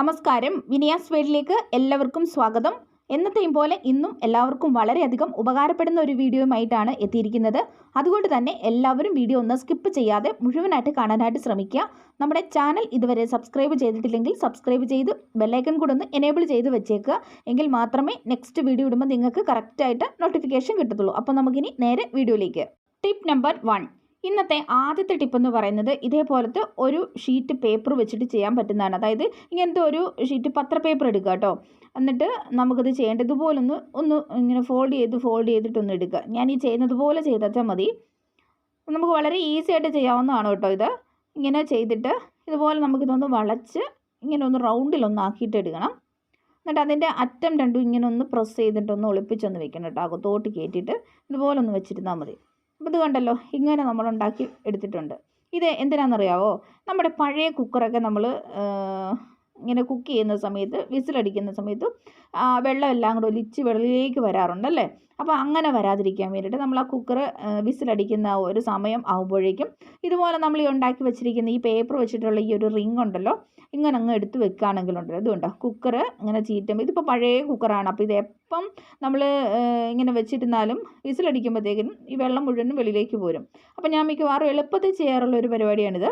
നമസ്കാരം. വിനിയാസ് വേഡിലേക്ക് എല്ലാവർക്കും സ്വാഗതം. എന്നത്തെയും പോലെ ഇന്നും എല്ലാവർക്കും വളരെയധികം ഉപകാരപ്പെടുന്ന ഒരു വീഡിയോയുമായിട്ടാണ് എത്തിയിരിക്കുന്നത്. അതുകൊണ്ട് തന്നെ എല്ലാവരും വീഡിയോ ഒന്ന് സ്കിപ്പ് ചെയ്യാതെ മുഴുവനായിട്ട് കാണാനായിട്ട് ശ്രമിക്കുക. നമ്മുടെ ചാനൽ ഇതുവരെ സബ്സ്ക്രൈബ് ചെയ്തിട്ടില്ലെങ്കിൽ സബ്സ്ക്രൈബ് ചെയ്ത് ബെല്ലൈക്കൺ കൂടെ ഒന്ന് എനേബിൾ ചെയ്ത് വെച്ചേക്കുക. എങ്കിൽ മാത്രമേ നെക്സ്റ്റ് വീഡിയോ ഇടുമ്പോൾ നിങ്ങൾക്ക് കറക്റ്റായിട്ട് നോട്ടിഫിക്കേഷൻ കിട്ടത്തുള്ളൂ. അപ്പോൾ നമുക്കിനി നേരെ വീഡിയോയിലേക്ക്. ടിപ്പ് നമ്പർ വൺ ഇന്നത്തെ ആദ്യത്തെ ടിപ്പ് എന്ന് പറയുന്നത് ഇതേപോലത്തെ ഒരു ഷീറ്റ് പേപ്പർ വെച്ചിട്ട് ചെയ്യാൻ പറ്റുന്നതാണ്. അതായത് ഇങ്ങനത്തെ ഒരു ഷീറ്റ് പത്ര പേപ്പർ എടുക്കുക കേട്ടോ. എന്നിട്ട് നമുക്കത് ചെയ്യേണ്ടത് ഇതുപോലൊന്ന് ഒന്ന് ഇങ്ങനെ ഫോൾഡ് ചെയ്ത് ഫോൾഡ് ചെയ്തിട്ടൊന്ന് എടുക്കുക. ഞാൻ ഈ ചെയ്യുന്നത് പോലെ മതി. നമുക്ക് വളരെ ഈസി ആയിട്ട് ചെയ്യാവുന്നതാണ് കേട്ടോ ഇത്. ഇങ്ങനെ ചെയ്തിട്ട് ഇതുപോലെ നമുക്കിതൊന്ന് വളച്ച് ഇങ്ങനെ ഒന്ന് റൗണ്ടിലൊന്ന് ആക്കിയിട്ട് എടുക്കണം. എന്നിട്ട് അതിന്റെ അറ്റം രണ്ടും ഇങ്ങനെ ഒന്ന് പ്രസ് ചെയ്തിട്ടൊന്ന് ഒളിപ്പിച്ചൊന്ന് വെക്കണം കേട്ടോ. അകത്തോട്ട് കയറ്റിയിട്ട് ഇതുപോലെ ഒന്ന് വെച്ചിരുന്നാൽ മതി. അപ്പോൾ ഇത് കണ്ടല്ലോ ഇങ്ങനെ നമ്മൾ ഉണ്ടാക്കി എടുത്തിട്ടുണ്ട്. ഇത് എന്തിനാണെന്നറിയാവോ? നമ്മുടെ പഴയ കുക്കറൊക്കെ നമ്മൾ ഇങ്ങനെ കുക്ക് ചെയ്യുന്ന സമയത്ത് വിസിലടിക്കുന്ന സമയത്ത് വെള്ളമെല്ലാം കൂടെ ഒലിച്ച് വെളിയിലേക്ക് വരാറുണ്ടല്ലേ? അപ്പോൾ അങ്ങനെ വരാതിരിക്കാൻ വേണ്ടിയിട്ട് നമ്മൾ ആ കുക്കർ വിസിലടിക്കുന്ന ഒരു സമയം ആകുമ്പോഴേക്കും ഇതുപോലെ നമ്മൾ ഈ ഉണ്ടാക്കി വെച്ചിരിക്കുന്ന ഈ പേപ്പർ വെച്ചിട്ടുള്ള ഈ ഒരു റിംഗ് ഉണ്ടല്ലോ ഇങ്ങനെ അങ്ങ് എടുത്ത് വെക്കുകയാണെങ്കിലുണ്ട്. ഇതുണ്ടോ? കുക്കർ ഇങ്ങനെ ചീറ്റുമ്പോൾ ഇതിപ്പോൾ പഴയ കുക്കറാണ് അപ്പോൾ ഇത് നമ്മൾ ഇങ്ങനെ വെച്ചിരുന്നാലും വിസിലടിക്കുമ്പോഴത്തേക്കിനും ഈ വെള്ളം മുഴുവനും വെളിയിലേക്ക് പോരും. അപ്പോൾ ഞാൻ മിക്കവാറും എളുപ്പത്തിൽ ചെയ്യാറുള്ള ഒരു പരിപാടിയാണിത്.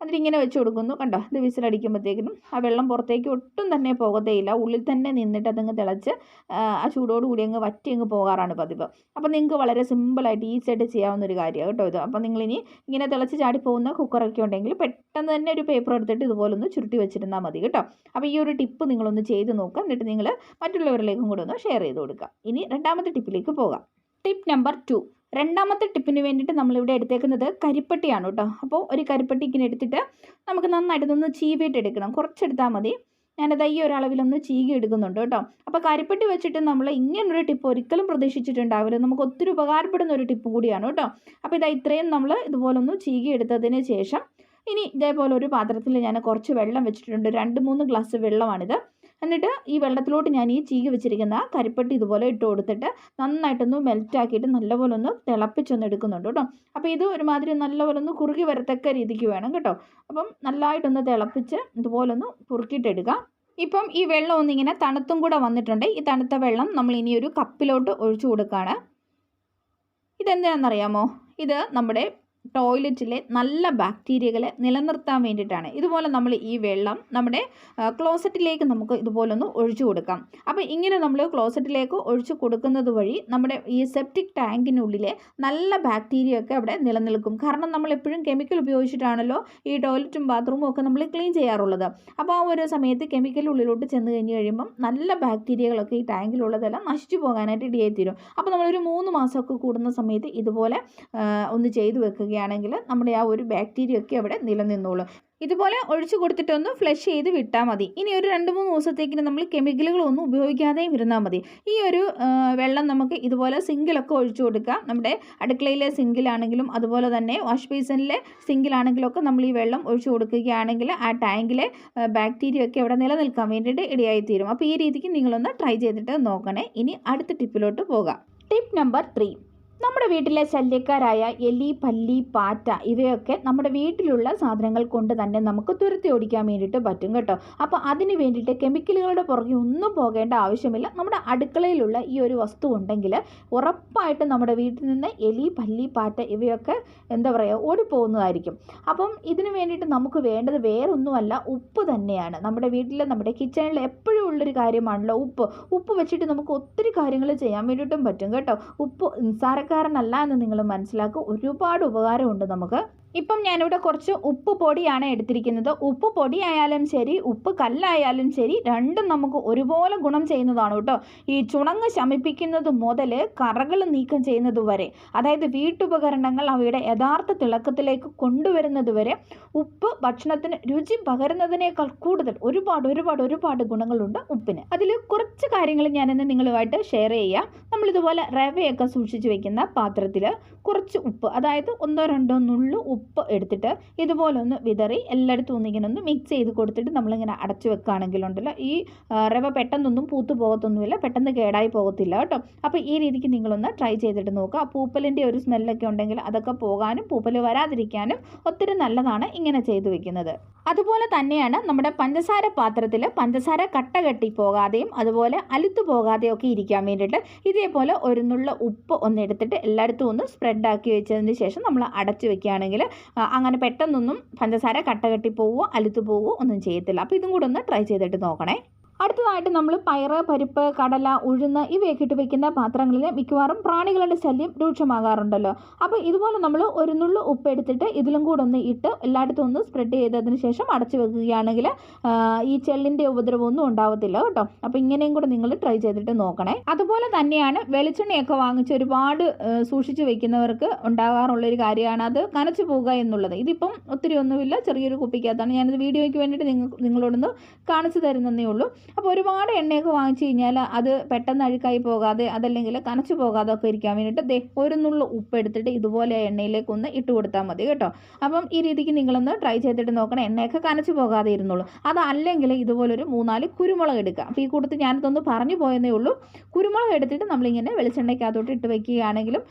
അതിലിങ്ങനെ വെച്ച് കൊടുക്കുന്നു. കണ്ടോ? ഇത് വിസിലടിക്കുമ്പോഴത്തേക്കിനും ആ വെള്ളം പുറത്തേക്ക് ഒട്ടും തന്നെ പോകത്തേയില്ല. ഉള്ളിൽ തന്നെ നിന്നിട്ട് അതങ്ങ് തിളച്ച് ആ ചൂടോട് കൂടി അങ്ങ് വറ്റി അങ്ങ് പോകാറാണ് പതിവ്. അപ്പോൾ നിങ്ങൾക്ക് വളരെ സിമ്പിളായിട്ട് ഈസി ആയിട്ട് ചെയ്യാവുന്ന ഒരു കാര്യമാണ് കേട്ടോ ഇത്. അപ്പോൾ നിങ്ങളിനി ഇങ്ങനെ തിളച്ച് ചാടി പോകുന്ന കുക്കറൊക്കെ ഉണ്ടെങ്കിൽ പെട്ടെന്ന് തന്നെ ഒരു പേപ്പർ എടുത്തിട്ട് ഇതുപോലൊന്ന് ചുരുട്ടി വെച്ചിരുന്നാൽ മതി കേട്ടോ. അപ്പോൾ ഈ ഒരു ടിപ്പ് നിങ്ങളൊന്ന് ചെയ്ത് നോക്കുക. എന്നിട്ട് നിങ്ങൾ മറ്റുള്ളവരിലേക്കും കൂടെ ഒന്ന് ഷെയർ ചെയ്ത് കൊടുക്കുക. ഇനി രണ്ടാമത്തെ ടിപ്പിലേക്ക് പോകാം. ടിപ്പ് നമ്പർ ടു രണ്ടാമത്തെ ടിപ്പിന് വേണ്ടിയിട്ട് നമ്മളിവിടെ എടുത്തേക്കുന്നത് കരിപ്പട്ടിയാണ് കേട്ടോ. അപ്പോൾ ഒരു കരിപ്പട്ടി ഇങ്ങനെ എടുത്തിട്ട് നമുക്ക് നന്നായിട്ട് ഒന്ന് ചീവിയിട്ട് എടുക്കണം. കുറച്ചെടുത്താൽ മതി. ഞാനത് ഈ ഒരളവിലൊന്ന് ചീകി എടുക്കുന്നുണ്ട് കേട്ടോ. അപ്പോൾ കരിപ്പട്ടി വെച്ചിട്ട് നമ്മൾ ഇങ്ങനൊരു ടിപ്പ് ഒരിക്കലും പ്രതീക്ഷിച്ചിട്ടുണ്ടാവില്ല. നമുക്ക് ഒത്തിരി ഉപകാരപ്പെടുന്ന ഒരു ടിപ്പ് കൂടിയാണ് കേട്ടോ. അപ്പോൾ ഇതാ ഇത്രയും നമ്മൾ ഇതുപോലെ ഒന്ന് ചീകി എടുത്തതിന് ശേഷം ഇനി ഇതേപോലെ ഒരു പാത്രത്തിൽ ഞാൻ കുറച്ച് വെള്ളം വെച്ചിട്ടുണ്ട്. രണ്ട് മൂന്ന് ഗ്ലാസ് വെള്ളമാണിത്. എന്നിട്ട് ഈ വെള്ളത്തിലോട്ട് ഞാൻ ഈ ചീകി വെച്ചിരിക്കുന്ന കരിപ്പട്ടി ഇതുപോലെ ഇട്ട് കൊടുത്തിട്ട് നന്നായിട്ടൊന്ന് മെൽറ്റ് ആക്കിയിട്ട് നല്ലപോലെ ഒന്ന് തിളപ്പിച്ചൊന്ന് എടുക്കുന്നുണ്ട് കേട്ടോ. അപ്പോൾ ഇത് ഒരുമാതിരി നല്ലപോലെ ഒന്ന് കുറുകി വരത്തക്ക രീതിക്ക് വേണം കേട്ടോ. അപ്പം നല്ലതായിട്ടൊന്ന് തിളപ്പിച്ച് ഇതുപോലെ ഒന്ന് കുറുക്കിയിട്ടെടുക്കുക ഇപ്പം ഈ വെള്ളം ഒന്നിങ്ങനെ തണുത്തും കൂടെ വന്നിട്ടുണ്ട്. ഈ തണുത്ത വെള്ളം നമ്മൾ ഇനി ഒരു കപ്പിലോട്ട് ഒഴിച്ചു കൊടുക്കുകയാണ് ഇതെന്തിനാണെന്നറിയാമോ ഇത് നമ്മുടെ ടോയ്ലറ്റിലെ നല്ല ബാക്ടീരിയകളെ നിലനിർത്താൻ വേണ്ടിയിട്ടാണ്. ഇതുപോലെ നമ്മൾ ഈ വെള്ളം നമ്മുടെ ക്ലോസറ്റിലേക്ക് നമുക്ക് ഇതുപോലൊന്ന് ഒഴിച്ചു കൊടുക്കാം. അപ്പോൾ ഇങ്ങനെ നമ്മൾ ക്ലോസറ്റിലേക്ക് ഒഴിച്ചു കൊടുക്കുന്നത് വഴി നമ്മുടെ ഈ സെപ്റ്റിക് ടാങ്കിനുള്ളിലെ നല്ല ബാക്ടീരിയ ഒക്കെ അവിടെ നിലനിൽക്കും. കാരണം നമ്മൾ എപ്പോഴും കെമിക്കൽ ഉപയോഗിച്ചിട്ടാണല്ലോ ഈ ടോയ്ലറ്റും ബാത്റൂമും ഒക്കെ നമ്മൾ ക്ലീൻ ചെയ്യാറുള്ളത്. അപ്പോൾ ആ ഒരു സമയത്ത് കെമിക്കൽ ഉള്ളിലോട്ട് ചെന്ന് കഴിഞ്ഞ് കഴിയുമ്പം നല്ല ബാക്ടീരിയകളൊക്കെ ഈ ടാങ്കിലുള്ളതെല്ലാം നശിച്ചു പോകാനായിട്ട് ഇടയായി തീരും. അപ്പോൾ നമ്മളൊരു മൂന്ന് മാസമൊക്കെ കൂടുന്ന സമയത്ത് ഇതുപോലെ ഒന്ന് ചെയ്തു വെക്കുക ചെയ്യുകയാണെങ്കിൽ നമ്മുടെ ആ ഒരു ബാക്ടീരിയ ഒക്കെ അവിടെ നിലനിന്നോളും. ഇതുപോലെ ഒഴിച്ചു കൊടുത്തിട്ടൊന്ന് ഫ്ലഷ് ചെയ്ത് വിട്ടാൽ മതി. ഇനി ഒരു രണ്ട് മൂന്ന് ദിവസത്തേക്കിന് നമ്മൾ കെമിക്കലുകളൊന്നും ഉപയോഗിക്കാതെയും ഇരുന്നാൽ മതി. ഈ ഒരു വെള്ളം നമുക്ക് ഇതുപോലെ സിങ്കിലൊക്കെ ഒഴിച്ചു കൊടുക്കാം. നമ്മുടെ അടുക്കളയിലെ സിങ്കിലാണെങ്കിലും അതുപോലെ തന്നെ വാഷ് ബേസിനിലെ സിങ്കിലാണെങ്കിലും ഒക്കെ നമ്മൾ ഈ വെള്ളം ഒഴിച്ചു കൊടുക്കുകയാണെങ്കിൽ ആ ടാങ്കിലെ ബാക്ടീരിയ ഒക്കെ അവിടെ നിലനിൽക്കാൻ വേണ്ടിയിട്ട് ഇടയായിത്തീരും. അപ്പോൾ ഈ രീതിക്ക് നിങ്ങളൊന്ന് ട്രൈ ചെയ്തിട്ട് നോക്കണേ. ഇനി അടുത്ത ടിപ്പിലോട്ട് പോകാം. ടിപ്പ് നമ്പർ ത്രീ നമ്മുടെ വീട്ടിലെ ശല്യക്കാരായ എലി പല്ലി പാറ്റ ഇവയൊക്കെ നമ്മുടെ വീട്ടിലുള്ള സാധനങ്ങൾ കൊണ്ട് തന്നെ നമുക്ക് തുരത്തി ഓടിക്കാൻ വേണ്ടിയിട്ട് പറ്റും കേട്ടോ. അപ്പോൾ അതിന് വേണ്ടിയിട്ട് കെമിക്കലുകളുടെ പുറകെ ഒന്നും പോകേണ്ട ആവശ്യമില്ല. നമ്മുടെ അടുക്കളയിലുള്ള ഈ ഒരു വസ്തു ഉണ്ടെങ്കിൽ ഉറപ്പായിട്ടും നമ്മുടെ വീട്ടിൽ നിന്ന് എലി പല്ലി പാറ്റ ഇവയൊക്കെ എന്താ പറയുക ഓടിപ്പോകുന്നതായിരിക്കും. അപ്പം ഇതിന് വേണ്ടിയിട്ട് നമുക്ക് വേണ്ടത് വേറൊന്നുമല്ല ഉപ്പ് തന്നെയാണ്. നമ്മുടെ വീട്ടിൽ നമ്മുടെ കിച്ചണിൽ എപ്പോഴും ഉള്ളൊരു കാര്യമാണല്ലോ ഉപ്പ്. ഉപ്പ് വെച്ചിട്ട് നമുക്ക് ഒത്തിരി കാര്യങ്ങൾ ചെയ്യാൻ വേണ്ടിയിട്ടും പറ്റും കേട്ടോ. ഉപ്പ് നിസ്സാരക്കാരനല്ല എന്ന് നിങ്ങൾ മനസ്സിലാക്കുക ഒരുപാട് ഉപകാരമുണ്ട് നമുക്ക്. ഇപ്പം ഞാനിവിടെ കുറച്ച് ഉപ്പ് പൊടിയാണ് എടുത്തിരിക്കുന്നത്. ഉപ്പ് പൊടി ആയാലും ശരി ഉപ്പ് കല്ലായാലും ശരി രണ്ടും നമുക്ക് ഒരുപോലെ ഗുണം ചെയ്യുന്നതാണ് കേട്ടോ. ഈ ചുണങ്ങ് ശമിപ്പിക്കുന്നത് മുതൽ കറകൾ നീക്കം ചെയ്യുന്നത് വരെ അതായത് വീട്ടുപകരണങ്ങൾ അവയുടെ യഥാർത്ഥ തിളക്കത്തിലേക്ക് കൊണ്ടുവരുന്നത് വരെ ഉപ്പ് ഭക്ഷണത്തിന് രുചി പകരുന്നതിനേക്കാൾ കൂടുതൽ ഒരുപാട് ഒരുപാട് ഒരുപാട് ഗുണങ്ങളുണ്ട് ഉപ്പിന്. അതിൽ കുറച്ച് കാര്യങ്ങൾ ഞാനിന്ന് നിങ്ങളുമായിട്ട് ഷെയർ ചെയ്യാം. നമ്മളിതുപോലെ റവയൊക്കെ സൂക്ഷിച്ച് വെക്കുന്ന വെക്കുന്ന പാത്രത്തിൽ കുറച്ച് ഉപ്പ് അതായത് ഒന്നോ രണ്ടോ നുള്ളു ഉപ്പ് എടുത്തിട്ട് ഇതുപോലെ ഒന്ന് വിതറി എല്ലായിടത്തും ഒന്ന് ഇങ്ങനെ ഒന്ന് മിക്സ് ചെയ്ത് കൊടുത്തിട്ട് നമ്മളിങ്ങനെ അടച്ചു വെക്കുകയാണെങ്കിലുണ്ടല്ലോ ഈ റവ പെട്ടെന്നൊന്നും പൂത്തു പോകത്തൊന്നുമില്ല പെട്ടെന്ന് കേടായി പോകത്തില്ല കേട്ടോ. അപ്പോൾ ഈ രീതിക്ക് നിങ്ങളൊന്ന് ട്രൈ ചെയ്തിട്ട് നോക്കുക. പൂപ്പലിന്റെ ഒരു സ്മെല്ലൊക്കെ ഉണ്ടെങ്കിൽ അതൊക്കെ പോകാനും പൂപ്പൽ വരാതിരിക്കാനും ഒത്തിരി നല്ലതാണ് ഇങ്ങനെ ചെയ്തു വെക്കുന്നത്. അതുപോലെ തന്നെയാണ് നമ്മുടെ പഞ്ചസാര പാത്രത്തിൽ പഞ്ചസാര കട്ട കെട്ടി പോകാതെയും അതുപോലെ അലുത്തു പോകാതെയും ഒക്കെ ഇരിക്കാൻ വേണ്ടിയിട്ട് ഇതേപോലെ ഒരു ഉപ്പ് ഒന്ന് എല്ലായിടത്തും ഒന്ന് സ്പ്രെഡ് ആക്കി വെച്ചതിന് ശേഷം നമ്മൾ അടച്ചു വെക്കുകയാണെങ്കിൽ അങ്ങനെ പെട്ടെന്നൊന്നും പഞ്ചസാര കട്ട കെട്ടി പോവുകയോ അലുത്ത് പോവുകയോ ഒന്നും ചെയ്യത്തില്ല. അപ്പോൾ ഇതും കൂടെ ഒന്ന് ട്രൈ ചെയ്തിട്ട് നോക്കണേ. അടുത്തതായിട്ട് നമ്മൾ പയറ് പരിപ്പ് കടല ഉഴുന്ന് ഇവയൊക്കെ ഇട്ട് വെക്കുന്ന പാത്രങ്ങളിൽ മിക്കവാറും പ്രാണികളുടെ ശല്യം രൂക്ഷമാകാറുണ്ടല്ലോ. അപ്പോൾ ഇതുപോലെ നമ്മൾ ഒരു നുള്ളു ഉപ്പ് എടുത്തിട്ട് ഇതിലും കൂടെ ഒന്ന് ഇട്ട് എല്ലായിടത്തും ഒന്ന് സ്പ്രെഡ് ചെയ്തതിന് ശേഷം അടച്ചു വെക്കുകയാണെങ്കിൽ ഈ ചെള്ളിന്റെ ഉപദ്രവമൊന്നും ഉണ്ടാവത്തില്ല കേട്ടോ. അപ്പോൾ ഇങ്ങനെയും കൂടെ നിങ്ങൾ ട്രൈ ചെയ്തിട്ട് നോക്കണേ. അതുപോലെ തന്നെയാണ് വെളിച്ചെണ്ണയൊക്കെ വാങ്ങിച്ച് ഒരുപാട് സൂക്ഷിച്ച് വെക്കുന്നവർക്ക് ഉണ്ടാകാറുള്ളൊരു കാര്യമാണ് അത് നനച്ചു പോകുക എന്നുള്ളത്. ഇതിപ്പം ഒത്തിരി ഒന്നുമില്ല ചെറിയൊരു കുപ്പിക്കകത്താണ്. ഞാനിത് വീഡിയോയ്ക്ക് വേണ്ടിയിട്ട് നിങ്ങൾ നിങ്ങളോടൊന്ന് കാണിച്ചു തരുന്നതേ ഉള്ളൂ. അപ്പോൾ ഒരുപാട് എണ്ണയൊക്കെ വാങ്ങിച്ചു കഴിഞ്ഞാൽ അത് പെട്ടെന്ന് അഴുക്കായി പോകാതെ അതല്ലെങ്കിൽ കനച്ചു പോകാതെ ഒക്കെ ഇരിക്കാൻ വേണ്ടിയിട്ട് ദേ ഒരു നുള്ളു ഉപ്പ് എടുത്തിട്ട് ഇതുപോലെ എണ്ണയിലേക്ക് ഒന്ന് ഇട്ട് കൊടുത്താൽ മതി കേട്ടോ. അപ്പം ഈ രീതിക്ക് നിങ്ങളൊന്ന് ട്രൈ ചെയ്തിട്ട് നോക്കണം. എണ്ണയൊക്കെ കനച്ചു പോകാതെ ഇരുന്നുള്ളൂ. അതല്ലെങ്കിൽ ഇതുപോലൊരു മൂന്നാൽ കുരുമുളക് എടുക്കുക. അപ്പോൾ ഈ കൂട്ടത്തിൽ ഞാനിതൊന്ന് പറഞ്ഞു പോയെന്നേ ഉള്ളൂ. കുരുമുളക് എടുത്തിട്ട് നമ്മളിങ്ങനെ വെളിച്ചെണ്ണയ്ക്കകത്തോട്ട് ഇട്ട് വെക്കുകയാണെങ്കിലും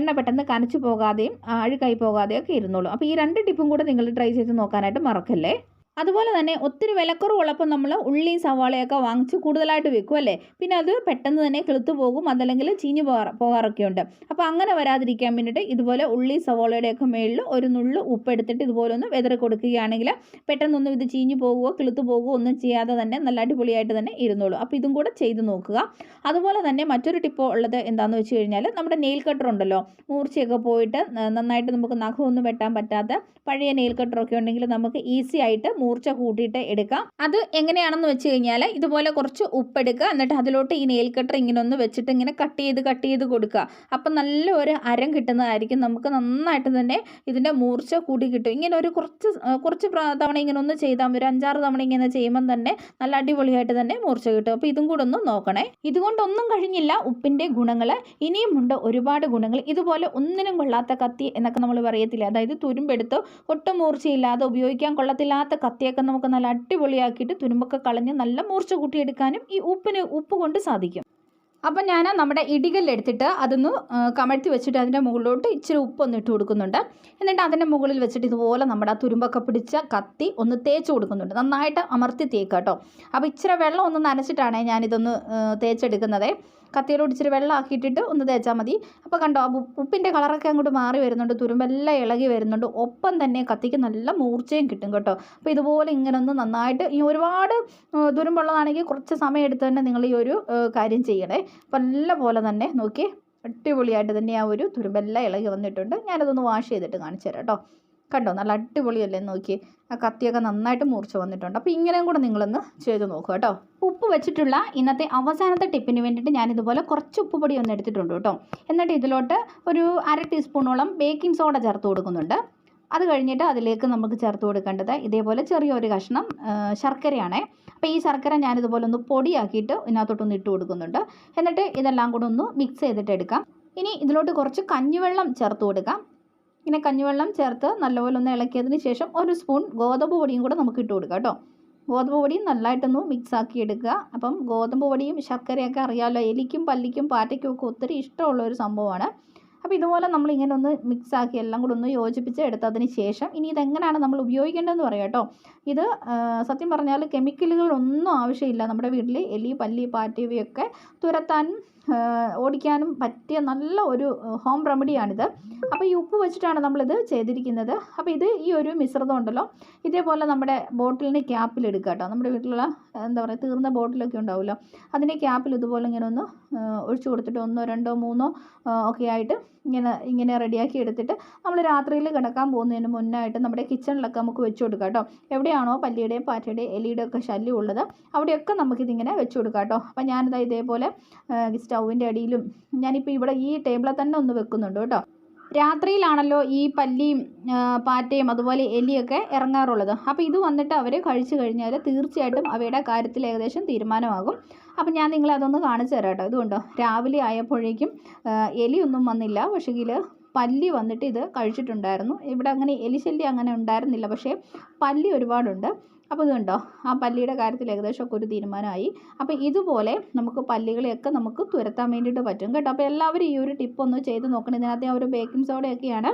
എണ്ണ പെട്ടെന്ന് കനച്ചു പോകാതെയും അഴുക്കായി പോകാതെയും ഒക്കെ ഇരുന്നുള്ളൂ. അപ്പോൾ ഈ രണ്ട് ടിപ്പും കൂടെ നിങ്ങൾ ട്രൈ ചെയ്ത് നോക്കാനായിട്ട് മറക്കല്ലേ? അതുപോലെ തന്നെ ഒത്തിരി വിലക്കുറവുള്ളപ്പോൾ നമ്മൾ ഉള്ളിയും സവാളയൊക്കെ വാങ്ങിച്ച് കൂടുതലായിട്ട് വെക്കും അല്ലേ? പിന്നെ അത് പെട്ടെന്ന് തന്നെ കിളുത്തു പോകും അതല്ലെങ്കിൽ ചീഞ്ഞു പോകാ പോകാറൊക്കെ ഉണ്ട്. അപ്പോൾ അങ്ങനെ വരാതിരിക്കാൻ വേണ്ടിയിട്ട് ഇതുപോലെ ഉള്ളി സവാളയുടെയൊക്കെ മേളിൽ ഒരു നുള്ളു ഉപ്പ് എടുത്തിട്ട് ഇതുപോലെ ഒന്ന് വെതറി കൊടുക്കുകയാണെങ്കിൽ പെട്ടെന്നൊന്നും ഇത് ചീഞ്ഞു പോകുകയോ കിളുത്തു പോകുകയോ ഒന്നും ചെയ്യാതെ തന്നെ നല്ല അടിപൊളിയായിട്ട് തന്നെ ഇരുന്നോളൂ. അപ്പോൾ ഇതും കൂടെ ചെയ്ത് നോക്കുക. അതുപോലെ തന്നെ മറ്റൊരു ടിപ്പ് ഉള്ളത് എന്താണെന്ന് വെച്ച് കഴിഞ്ഞാൽ നമ്മുടെ നെയിൽ കട്ടർ ഉണ്ടല്ലോ മൂർച്ചയൊക്കെ പോയിട്ട് നന്നായിട്ട് നമുക്ക് നഖമൊന്നും വെട്ടാൻ പറ്റാത്ത പഴയ നെയിൽ കട്ടറൊക്കെ ഉണ്ടെങ്കിൽ നമുക്ക് ഈസി ആയിട്ട് മൂർച്ച കൂട്ടിയിട്ട് എടുക്കാം. അത് എങ്ങനെയാണെന്ന് വെച്ച് കഴിഞ്ഞാൽ ഇതുപോലെ കുറച്ച് ഉപ്പെടുക്കുക. എന്നിട്ട് അതിലോട്ട് ഈ നെയിൽ ഇങ്ങനെ ഒന്ന് വെച്ചിട്ട് ഇങ്ങനെ കട്ട് ചെയ്ത് കട്ട് ചെയ്ത് കൊടുക്കുക. അപ്പം നല്ല ഒരു അരം കിട്ടുന്നതായിരിക്കും. നമുക്ക് നന്നായിട്ട് തന്നെ ഇതിന്റെ മൂർച്ച കൂടി കിട്ടും. ഇങ്ങനെ ഒരു കുറച്ച് കുറച്ച് തവണ ഇങ്ങനെ ഒന്ന് ചെയ്താൽ ഒരു അഞ്ചാറ് തവണ ഇങ്ങനെ ചെയ്യുമ്പം തന്നെ നല്ല അടിപൊളിയായിട്ട് തന്നെ മൂർച്ച കിട്ടും. അപ്പോൾ ഇതും കൂടെ ഒന്ന് നോക്കണേ. ഇതുകൊണ്ടൊന്നും കഴിഞ്ഞില്ല ഉപ്പിന്റെ ഗുണങ്ങൾ ഇനിയുമുണ്ട് ഒരുപാട് ഗുണങ്ങൾ ഇതുപോലെ ഒന്നിനും കൊള്ളാത്ത കത്തി എന്നൊക്കെ നമ്മൾ പറയത്തില്ല? അതായത് തുരുമ്പെടുത്ത് ഒട്ടും മൂർച്ചയില്ലാതെ ഉപയോഗിക്കാൻ കൊള്ളത്തില്ലാത്ത കത്തിയൊക്കെ നമുക്ക് നല്ല അടിപൊളിയാക്കിയിട്ട് തുരുമ്പൊക്കെ കളഞ്ഞ് നല്ല മൂർച്ച കൂട്ടിയെടുക്കാനും ഈ ഉപ്പിന് ഉപ്പ് കൊണ്ട് സാധിക്കും. അപ്പം ഞാൻ നമ്മുടെ ഇടികല്ലെടുത്തിട്ട് അതൊന്ന് കമഴ്ത്തി വെച്ചിട്ട് അതിന്റെ മുകളിലോട്ട് ഇച്ചിരി ഉപ്പൊന്ന് ഇട്ട് കൊടുക്കുന്നുണ്ട്. എന്നിട്ട് അതിന്റെ മുകളിൽ വെച്ചിട്ട് ഇതുപോലെ നമ്മുടെ ആ തുരുമ്പൊക്കെ പിടിച്ച കത്തി ഒന്ന് തേച്ച് കൊടുക്കുന്നുണ്ട്. നന്നായിട്ട് അമർത്തി തേക്കുക കേട്ടോ. അപ്പോൾ ഇച്ചിരി വെള്ളം ഒന്ന് നനച്ചിട്ടാണ് ഞാനിതൊന്ന് തേച്ചെടുക്കുന്നത്. കത്തിയിലോട്ട് ഇച്ചിരി വെള്ളമാക്കിയിട്ടിട്ട് ഒന്ന് തേച്ചാൽ മതി. അപ്പോൾ കണ്ടോ ഉപ്പിന്റെ കളറൊക്കെ അങ്ങോട്ട് മാറി വരുന്നുണ്ട് തുരുമ്പെല്ലാം ഇളകി വരുന്നുണ്ട്. ഒപ്പം തന്നെ കത്തിക്ക് നല്ല മൂർച്ചയും കിട്ടും കേട്ടോ. അപ്പോൾ ഇതുപോലെ ഇങ്ങനെ ഒന്ന് നന്നായിട്ട് ഈ ഒരുപാട് തുരുമ്പുള്ളതാണെങ്കിൽ കുറച്ച് സമയം എടുത്ത് തന്നെ നിങ്ങൾ ഈ ഒരു കാര്യം ചെയ്യണേ. അപ്പോൾ നല്ല പോലെ തന്നെ നോക്കി അടിപൊളിയായിട്ട് തന്നെ ആ ഒരു തുരുമ്പെല്ലാം ഇളകി വന്നിട്ടുണ്ട്. ഞാനതൊന്ന് വാഷ് ചെയ്തിട്ട് കാണിച്ചു തരാം കേട്ടോ. കണ്ടോ? നല്ല അടിപൊളിയല്ലേ നോക്കി ആ കത്തിയൊക്കെ നന്നായിട്ട് മൂർച്ച വന്നിട്ടുണ്ട്. അപ്പോൾ ഇങ്ങനെയും കൂടെ നിങ്ങളൊന്ന് ചെയ്ത് നോക്കുക കേട്ടോ. ഉപ്പ് വെച്ചിട്ടുള്ള ഇന്നത്തെ അവസാനത്തെ ടിപ്പിന് വേണ്ടിയിട്ട് ഞാൻ ഇതുപോലെ കുറച്ച് ഉപ്പ് പൊടി ഒന്ന് എടുത്തിട്ടുണ്ട് കേട്ടോ. എന്നിട്ട് ഇതിലോട്ട് ഒരു അര ടീസ്പൂണോളം ബേക്കിംഗ് സോഡ ചേർത്ത് കൊടുക്കുന്നുണ്ട്. അത് കഴിഞ്ഞിട്ട് അതിലേക്ക് നമുക്ക് ചേർത്ത് കൊടുക്കേണ്ടത് ഇതേപോലെ ചെറിയൊരു കഷ്ണം ശർക്കരയാണേ. അപ്പോൾ ഈ ശർക്കര ഞാനിതുപോലെ ഒന്ന് പൊടിയാക്കിയിട്ട് ഇതിനകത്തോട്ടൊന്ന് ഇട്ട് കൊടുക്കുന്നുണ്ട്. എന്നിട്ട് ഇതെല്ലാം കൂടെ ഒന്ന് മിക്സ് ചെയ്തിട്ട് എടുക്കാം. ഇനി ഇതിലോട്ട് കുറച്ച് കഞ്ഞിവെള്ളം ചേർത്ത് കൊടുക്കാം. ഇങ്ങനെ കഞ്ഞിവെള്ളം ചേർത്ത് നല്ലപോലെ ഒന്ന് ഇളക്കിയതിന് ശേഷം ഒരു സ്പൂൺ ഗോതമ്പ് പൊടിയും കൂടെ നമുക്ക് ഇട്ട് കൊടുക്കാം കേട്ടോ. ഗോതമ്പ് പൊടിയും നല്ലതായിട്ടൊന്ന് മിക്സാക്കി എടുക്കുക. അപ്പം ഗോതമ്പ് പൊടിയും ശർക്കരയൊക്കെ അറിയാമല്ലോ എലിക്കും പല്ലിക്കും പാറ്റയ്ക്കും ഒക്കെ ഒത്തിരി ഇഷ്ടമുള്ള ഒരു സംഭവമാണ്. അപ്പോൾ ഇതുപോലെ നമ്മൾ ഇങ്ങനെ ഒന്ന് മിക്സാക്കി എല്ലാം കൂടെ ഒന്ന് യോജിപ്പിച്ച് എടുത്തതിന് ശേഷം ഇനി ഇതെങ്ങനെയാണ് നമ്മൾ ഉപയോഗിക്കേണ്ടതെന്ന് പറയാം കേട്ടോ. ഇത് സത്യം പറഞ്ഞാൽ കെമിക്കലുകളൊന്നും ആവശ്യമില്ല നമ്മുടെ വീട്ടിൽ. എലി പല്ലി പാറ്റ ഇവയൊക്കെ തുരത്താനും ആ, ഓടിക്കാനും പറ്റിയ നല്ല ഒരു ഹോം റെമഡിയാണിത് അപ്പോൾ ഈ ഉപ്പ് വെച്ചിട്ടാണ് നമ്മളിത് ചെയ്തിരിക്കുന്നത്. അപ്പോൾ ഇത് ഈ ഒരു മിശ്രിതം ഉണ്ടല്ലോ ഇതേപോലെ നമ്മുടെ ബോട്ടിലിന് ക്യാപ്പിൽ എടുക്കുക കേട്ടോ. നമ്മുടെ വീട്ടിലുള്ള എന്താ പറയുക തീർന്ന ബോട്ടിലൊക്കെ ഉണ്ടാവുമല്ലോ അതിന്റെ ക്യാപ്പിൽ ഇതുപോലെ ഇങ്ങനെ ഒന്ന് ഒഴിച്ചു കൊടുത്തിട്ട് ഒന്നോ രണ്ടോ മൂന്നോ ഒക്കെ ആയിട്ട് ഇങ്ങനെ ഇങ്ങനെ റെഡിയാക്കി എടുത്തിട്ട് നമ്മൾ രാത്രിയിൽ കിടക്കാൻ പോകുന്നതിന് മുന്നായിട്ട് നമ്മുടെ കിച്ചണിലൊക്കെ നമുക്ക് വെച്ച് കൊടുക്കാം കേട്ടോ. എവിടെയാണോ പല്ലിയുടെയും പാറ്റയുടെയും എലിയുടെയും ഒക്കെ ശല്യം ഉള്ളത് അവിടെയൊക്കെ നമുക്കിതിങ്ങനെ വെച്ച് കൊടുക്കാം കേട്ടോ. അപ്പോൾ ഞാനിതാ ഇതേപോലെ സ്റ്റൗവിന്റെ അടിയിലും ഞാനിപ്പോൾ ഇവിടെ ഈ ടേബിളിൽ തന്നെ ഒന്ന് വെക്കുന്നുണ്ട് കേട്ടോ. രാത്രിയിലാണല്ലോ ഈ പല്ലിയും പാറ്റയും അതുപോലെ എലിയൊക്കെ ഇറങ്ങാറുള്ളത്. അപ്പോൾ ഇത് വന്നിട്ട് അവർ കഴിച്ചു കഴിഞ്ഞാൽ തീർച്ചയായിട്ടും അവയുടെ കാര്യത്തിൽ ഏകദേശം തീരുമാനമാകും. അപ്പം ഞാൻ നിങ്ങളെ അതൊന്ന് കാണിച്ചു തരാം കേട്ടോ. ഇതുകൊണ്ടോ രാവിലെ ആയപ്പോഴേക്കും എലിയൊന്നും വന്നില്ല. പക്ഷേങ്കിൽ പല്ലി വന്നിട്ട് ഇത് കഴിച്ചിട്ടുണ്ടായിരുന്നു. ഇവിടെ അങ്ങനെ എലിശല്യം അങ്ങനെ ഉണ്ടായിരുന്നില്ല. പക്ഷേ പല്ലി ഒരുപാടുണ്ട്. അപ്പോൾ ഇതുണ്ടോ ആ പല്ലിയുടെ കാര്യത്തിൽ ഏകദേശമൊക്കെ ഒരു തീരുമാനമായി. അപ്പോൾ ഇതുപോലെ നമുക്ക് പല്ലികളെയൊക്കെ നമുക്ക് തുരത്താൻ വേണ്ടിയിട്ട് പറ്റും കേട്ടോ. അപ്പോൾ എല്ലാവരും ഈ ഒരു ടിപ്പ് ഒന്ന് ചെയ്ത് നോക്കണം. ഇതിനകത്ത് ആ ഒരു ബേക്കിംഗ് സോഡയൊക്കെയാണ്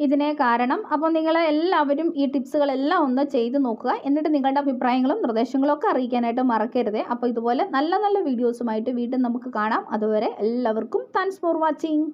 ഇതിനെ കാരണം. അപ്പോൾ നിങ്ങൾ എല്ലാവരും ഈ ടിപ്സുകളെല്ലാം ഒന്ന് ചെയ്ത് നോക്കുക. എന്നിട്ട് നിങ്ങളുടെ അഭിപ്രായങ്ങളും നിർദ്ദേശങ്ങളും ഒക്കെ അറിയിക്കാനായിട്ട് മറക്കരുത്. അപ്പോൾ ഇതുപോലെ നല്ല നല്ല വീഡിയോസുമായിട്ട് വീണ്ടും നമുക്ക് കാണാം. അതുവരെ എല്ലാവർക്കും താങ്ക്സ് ഫോർ വാച്ചിങ്